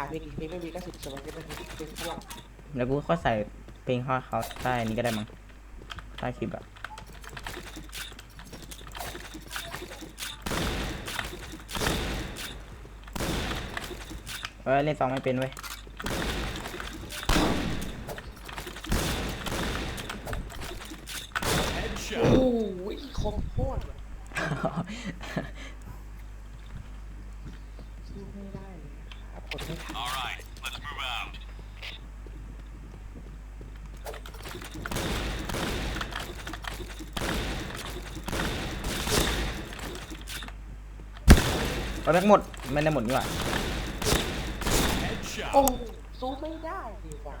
าเพลงอีกเพลงไม่มีก็สิบสมัยก็เป็นเพลงพลังแล้วกูก็ใส่เพลงเขาเขาใต้นี้ก็ได้มั้งใต้คลิปอะเอ้ยเล่นซองไม่เป็นเว้ยโอ้ยคมโคตรว่ะสู้ไม่ได้ All right, let's move out. เอาแม็กหมดไม่ได้หมดนี่หว่า Headshot. โอ้สู้ไม่ได้ดีกว่า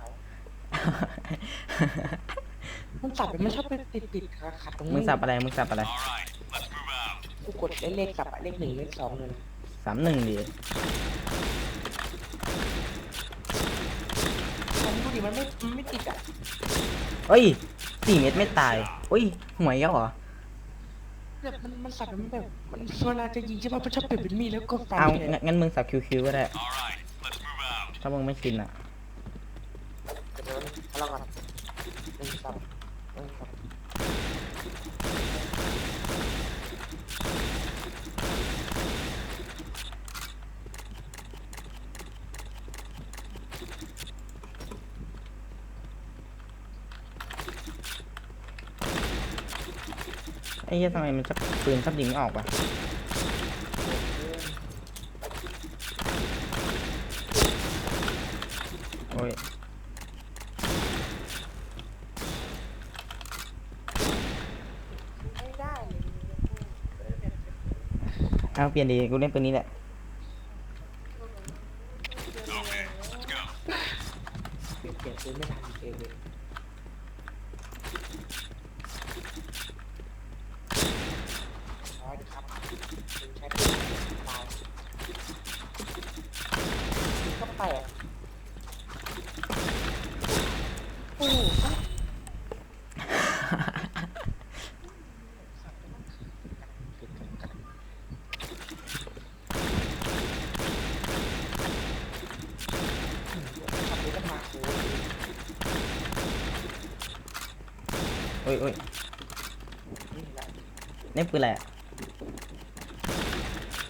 มันสับมันชอบเป็นติดติดๆขัดขัดตรงนี้มึงสับอะไรมึงสับอะไร All right, let's move out. กูกดเลขเลขสับอะเลขหนึ่งเลขสองเลย สามหนึ่งดิ มันดูดิมันไม่มันไม่ติดอะเอ้ยสี่เม็ดไม่ตายเอ้ยหวยแล้วเหรอแบบมันมันสับมันแบบมันเวลาจะยิงใช่ป่ะมันชอบเปลี่ยนเป็นมีดแล้วก็ฟันเอาไปเลยงั้นงั้นมึงสับคิวคิวก็ได้ All right, let's move out. ถ้ามึงไม่ชินอะเดี๋ยวเอาลองก่อนหนึ่งสับหนึ่งสับ อ้เหี้ยทำไมมันจะปืนชอบยิงไม่ออกวะโอ้ยไม่ได้เลยเอาเปลี่ยนดีกูเล่นปืนนี้แหละ เปลี่ยนเปลี่ยนปืนไม่ทันเองเลยอ๋อเดี๋ยวครับปืนใช้ปืนตายปืนก็ แตกโอ้โหขับรถกันมาโอ้ยโอ้ยโอ้ยนี่แหละเล่นปืนอะไรอะ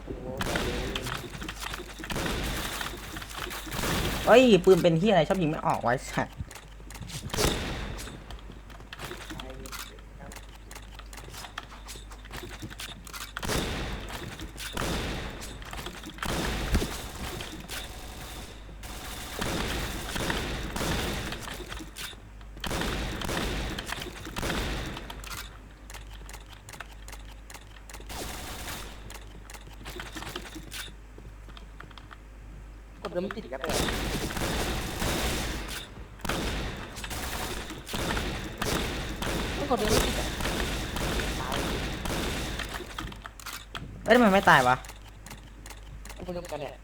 โอ้โห เอ้ยปืนเป็นที่อะไรชอบยิงไม่ออกไว้สัตว์ ตายเลยครับ กด เดิมไม่ติดกันเลยไม่กดเดิมไม่ติดอะตายเอ้ยทำไมไม่ตายวะไม่กดเดิมกันเนี่ย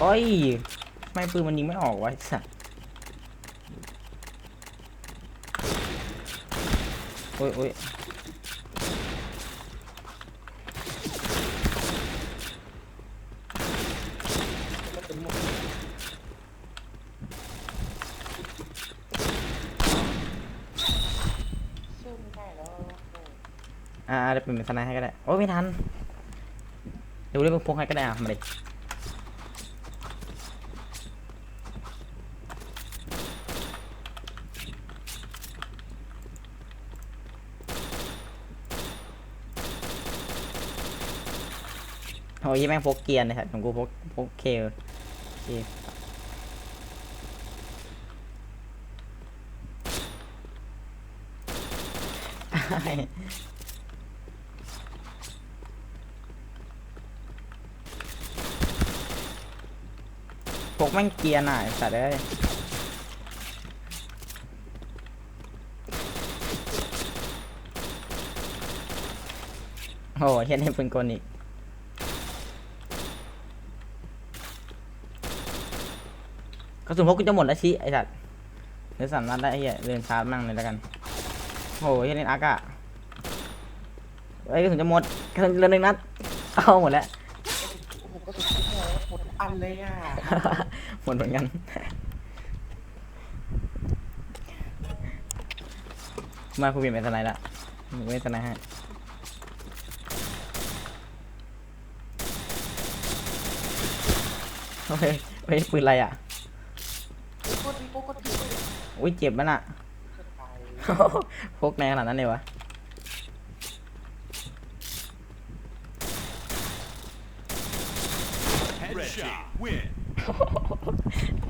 โอ้ย ไม่ปืนมันยิงไม่ออกวะไอสัตว์โอ้ยโอ้ยอ่าเดี๋ยวเป็นสไนให้ก็ได้ โอ้ยไม่ทันเดี๋ยวเล่นพกให้ก็ได้อะมาเลย โอ้ยแม่งพกเกียร์นะครับของกูพกพกเคเคพกแม่งเกียร์หน่อยสัตว์เอ้ยโอ้โหเฮียนี่ปืนกลอีก กระสุนพกกูจะหมดแล้วชี้ไอ้สัตว์เดี๋ยวสามนัดได้ไอ้เหี้ยเดินชาร์จมั่งเลยแล้วกันโอ้โหเฮียเล่นอาร์กอะไอ้ยกระสุนจะหมดกระสุนเหลือหนึ่งนัดเอาหมดแล้วโอ้โหก็สุดโอ้โหหมดอันเลยอะหมดเหมือนกันมากูเปลี่ยนเป็นสไนด์ละกูเป็นสไนด์ให้เฮ้ยเฮ้ยปืนอะไรอะ โคตรดีโคตรดีอุ้ยเจ็บมันอะจะตายพกในขนาดนั้นเลยวะ Headshot. Win.